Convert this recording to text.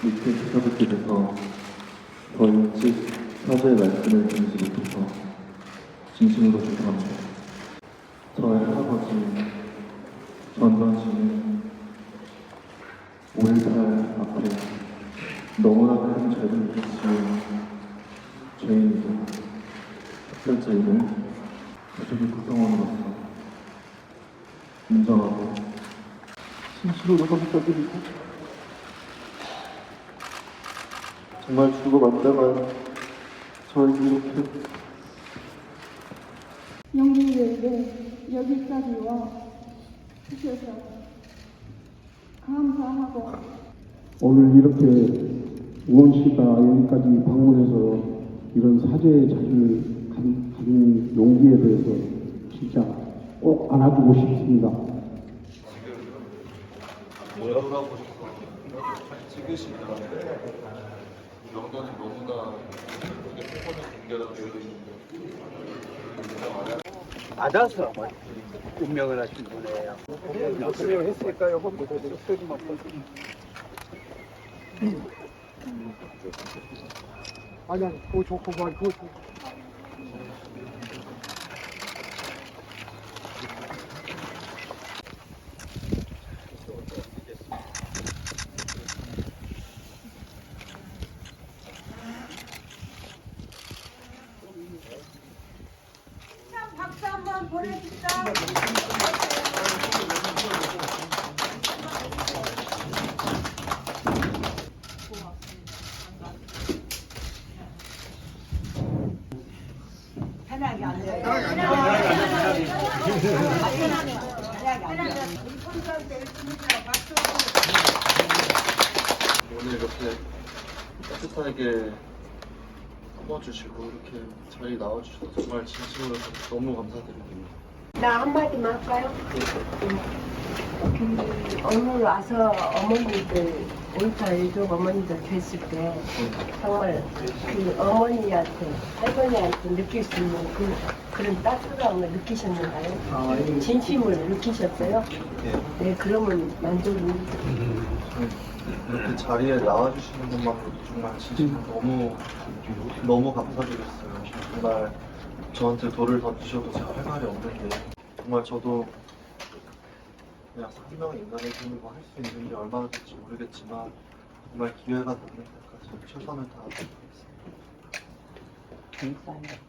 밑에 지사분들께서 더 일찍 사죄의 말씀을 드리지 못해서 진심으로 죄송합니다. 저의 할아버지 전두환 씨는 5.18 앞에 너무나 큰 죄를 지은 죄인이고 특별죄인을 가족의 구성원으로서 인정하고 진심으로 감사드리고 정말 주고받다가 저에게 이렇게 영웅들에게 여기까지 와 주셔서 감사하고 오늘 이렇게 우원 씨가 여기까지 방문해서 이런 사죄의 자리를 간- 가진 용기에 대해서 진짜 꼭 안아주고 싶습니다. 명단이 너무나 예쁘게 표본에 공개가 되어 있는데 받아서 운명을 하신 분이에요. 어떻게 했을까요? 한번 소리만 보세요. 아니, 아니, 그거 좋고, 뭐, 그거 좋고. 한번. 편하게. 편하게 열심히. 박수. 오늘 이렇게 따뜻하게 품어주시고 이렇게 자리 나와주셔서 정말 진심으로 너무 감사드립니다. 나 한마디만 할까요? 그 오늘 와서 어머니들 올타 일족 어머니들 뵀을 때 정말 그 어머니한테 할머니한테 느낄 수 있는 그 그런 따뜻함을 느끼셨는가요? 진심을 느끼셨어요? 네, 그러면 만족입니다. 이렇게 자리에 나와주시는 것만으로도 정말 진심으로 너무 너무 감사드렸어요. 정말 저한테 돌을 던지셔도 제가 할 말이 없는데 정말 저도 그냥 상명의 인간의 힘으로 할 수 있는 게 얼마나 될지 모르겠지만 정말 기회가 되는 때까지 최선을 다하도록 하겠습니다. 감사해요.